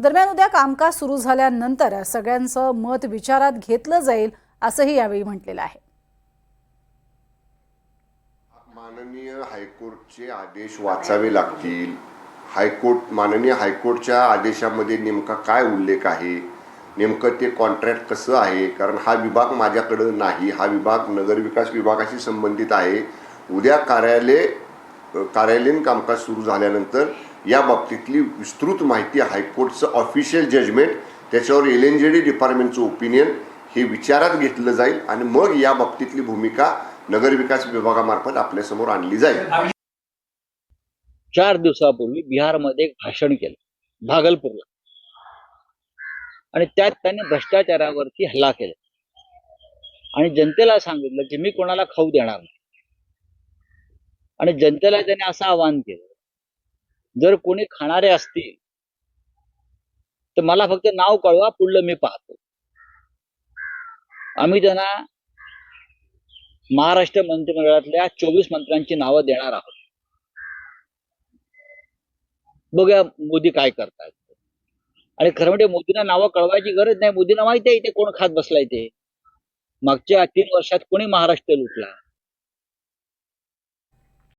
दरम्यान उद्या कामकाज सुरू झाल्यानंतर सगळ्यांचं मत विचारात घेतलं जाईल असंही यावेळी म्हटलेलं आहे. माननीय हायकोर्टचे आदेश वाचावे लागतील. हायकोर्ट माननीय हायकोर्टच्या आदेशामध्ये नेमका काय उल्लेख आहे? नेमकं ते कॉन्ट्रॅक्ट कसं आहे? कारण हा विभाग माझ्याकडं नाही. हा विभाग नगरविकास विभागाशी संबंधित आहे. उद्या कार्यालय कार्यालयीन कामकाज सुरू झाल्यानंतर या बाबतीतली विस्तृत माहिती हायकोर्टचं ऑफिशियल जजमेंट त्याच्यावर एल एन जे डी डिपार्टमेंटचं ओपिनियन हे विचारात घेतलं जाईल आणि मग या बाबतीतली भूमिका नगरविकास विभागामार्फत आपल्यासमोर आणली जाईल. चार दिवसापूर्वी बिहारमध्ये एक भाषण केलं भागलपूरला. आणि त्यात त्यांनी भ्रष्टाचारावरती हल्ला केला. आणि जनतेला सांगितलं की मी कोणाला खाऊ देणार नाही. आणि जनतेला त्यांनी असं आवाहन केलं. जर कोणी खाणारे असतील तर मला फक्त नाव कळवा पुढलं मी पाहतो. आम्ही त्यांना महाराष्ट्र मंत्रिमंडळातल्या चोवीस मंत्र्यांची नावं देणार आहोत. बघूया मोदी काय करतात. आणि खरं म्हणजे मोदींना नावं कळवायची गरज नाही. मोदींना माहिती आहे इथे कोण खात बसलाय ते. मागच्या तीन वर्षात कोणी महाराष्ट्र लुटला?